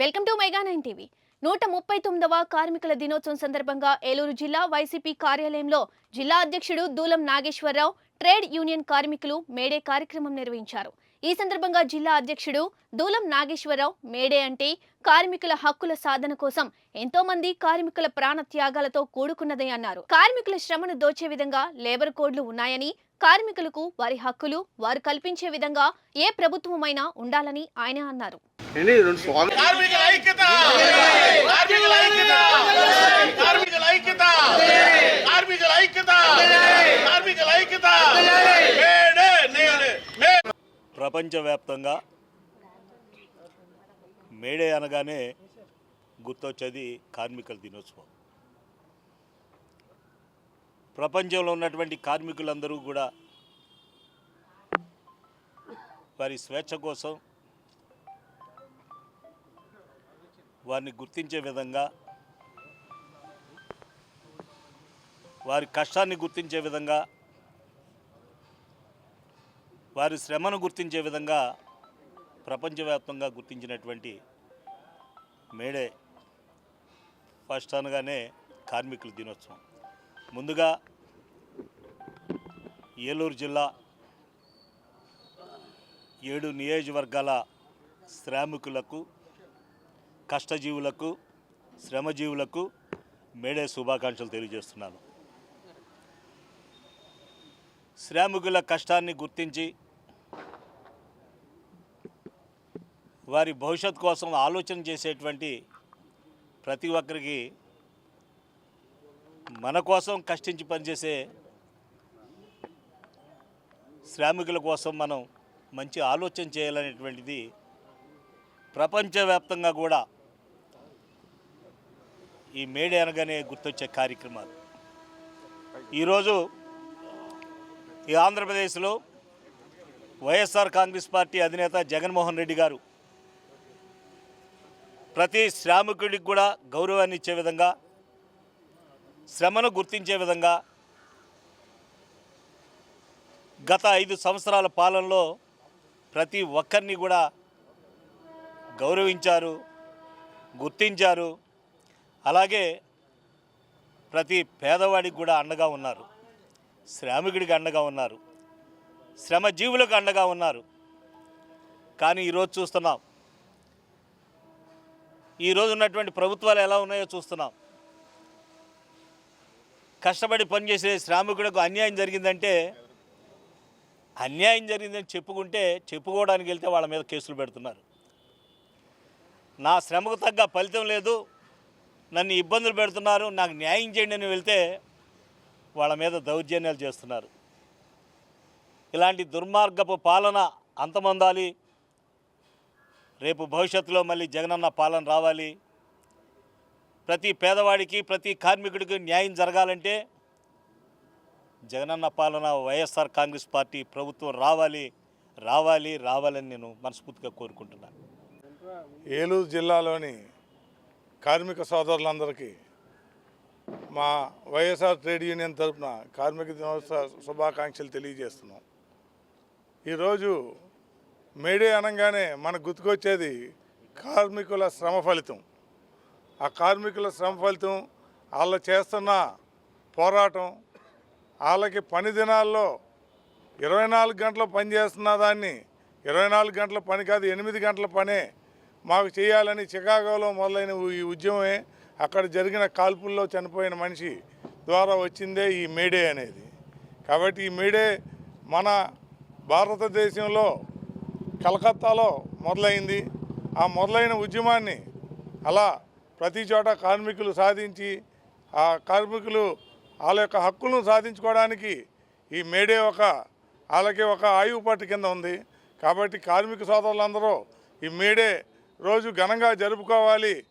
Welcome to mega nine TV. నూట ముప్పై తొమ్మిదవ కార్మికుల దినోత్సవం సందర్భంగా ఏలూరు జిల్లా వైసీపీ కార్యాలయంలో జిల్లా అధ్యక్షుడు దూలం నాగేశ్వరరావు ట్రేడ్ యూనియన్ కార్మికులు మేడే కార్యక్రమం నిర్వహించారు. ఈ సందర్భంగా జిల్లా అధ్యక్షుడు దూలం నాగేశ్వరరావు మేడే అంటే కార్మికుల హక్కుల సాధన కోసం ఎంతో మంది కార్మికుల ప్రాణ త్యాగాలతో కూడుకున్నదే అన్నారు. కార్మికుల శ్రమను దోచే విధంగా లేబర్ కోడ్లు ఉన్నాయని కార్మికులకు వారి హక్కులు వారు కల్పించే విధంగా ఏ ప్రభుత్వమైనా ఉండాలని ఆయన అన్నారు. ప్రపంచవ్యాప్తంగా మేడే అనగానే గుర్తొచ్చేది కార్మికుల దినోత్సవం. ప్రపంచంలో ఉన్నటువంటి కార్మికులందరూ కూడా వారి స్వేచ్ఛ కోసం వారిని గుర్తించే విధంగా వారి కష్టాన్ని గుర్తించే విధంగా వారి శ్రమను గుర్తించే విధంగా ప్రపంచవ్యాప్తంగా గుర్తించినటువంటి మేడే ఫస్ట్ అనగానే కార్మికుల దినోత్సవం. ముందుగా ఏలూరు జిల్లా ఏడు నియోజకవర్గాల శ్రామికులకు కష్టజీవులకు శ్రమజీవులకు మేడే శుభాకాంక్షలు తెలియజేస్తున్నాను. శ్రామికుల కష్టాన్ని గుర్తించి వారి భవిష్యత్ కోసం ఆలోచన చేసేటువంటి ప్రతి ఒక్కరికి మన కోసం కష్టించి పనిచేసే శ్రామికుల కోసం మనం మంచి ఆలోచన చేయాలనేటువంటిది ప్రపంచవ్యాప్తంగా కూడా ఈ మేడే అనగానే గుర్తొచ్చే కార్యక్రమాలు. ఈరోజు ఈ ఆంధ్రప్రదేశ్లో వైఎస్ఆర్ కాంగ్రెస్ పార్టీ అధినేత జగన్మోహన్ రెడ్డి గారు ప్రతి శ్రామికుడికి కూడా గౌరవాన్ని ఇచ్చే విధంగా శ్రమను గుర్తించే విధంగా గత ఐదు సంవత్సరాల పాలనలో ప్రతి ఒక్కరిని కూడా గౌరవించారు గుర్తించారు. అలాగే ప్రతి పేదవాడికి కూడా అండగా ఉన్నారు. శ్రామికుడికి అండగా ఉన్నారు. శ్రమజీవులకు అండగా ఉన్నారు. కానీ ఈరోజు చూస్తున్నాం. ఈరోజు ఉన్నటువంటి ప్రభుత్వాలు ఎలా ఉన్నాయో చూస్తున్నాం. కష్టపడి పనిచేసే శ్రామికుడికి అన్యాయం జరిగిందంటే అన్యాయం జరిగిందని చెప్పుకుంటే చెప్పుకోవడానికి వెళ్తే వాళ్ళ మీద కేసులు పెడుతున్నారు. నా శ్రమకు తగ్గ ఫలితం లేదు. నన్ను ఇబ్బందులు పెడుతున్నారు. నాకు న్యాయం చేయండి అని వెళ్తే వాళ్ళ మీద దౌర్జన్యాలు చేస్తున్నారు. ఇలాంటి దుర్మార్గపు పాలన అంతమందాలి. రేపు భవిష్యత్తులో మళ్ళీ జగనన్న పాలన రావాలి. ప్రతి పేదవాడికి ప్రతి కార్మికుడికి న్యాయం జరగాలంటే జగనన్న పాలన వైఎస్ఆర్ కాంగ్రెస్ పార్టీ ప్రభుత్వం రావాలి రావాలి రావాలని నేను మనస్ఫూర్తిగా కోరుకుంటున్నాను. ఏలూరు జిల్లాలోని కార్మిక సోదరులందరికీ మా వైఎస్ఆర్ ట్రేడ్ యూనియన్ తరఫున కార్మిక దినోత్సవ శుభాకాంక్షలు తెలియజేస్తున్నాం. ఈరోజు మేడే అనగానే మనకు గుర్తుకొచ్చేది కార్మికుల శ్రమ ఫలితం. ఆ కార్మికుల శ్రమ ఫలితం వాళ్ళు చేస్తున్న పోరాటం వాళ్ళకి పని దినాల్లో ఇరవై నాలుగు గంటలు పని చేస్తున్న దాన్ని ఇరవై నాలుగు గంటల పని కాదు ఎనిమిది గంటల పనే మాకు చేయాలని చికాగోలో మొదలైన ఈ ఉద్యమమే అక్కడ జరిగిన కాల్పుల్లో చనిపోయిన మనిషి ద్వారా వచ్చిందే ఈ మేడే అనేది. కాబట్టి ఈ మేడే మన భారతదేశంలో కలకత్తాలో మొదలైంది. ఆ మొదలైన ఉద్యమాన్ని అలా ప్రతి చోట కార్మికులు సాధించి ఆ కార్మికులు వాళ్ళ యొక్క హక్కులను సాధించుకోవడానికి ఈ మేడే ఒక వాళ్ళకి ఒక ఆయువు పట్టు కింద ఉంది. కాబట్టి కార్మిక సోదరులందరూ ఈ మేడే రోజు ఘనంగా జరుపుకోవాలి.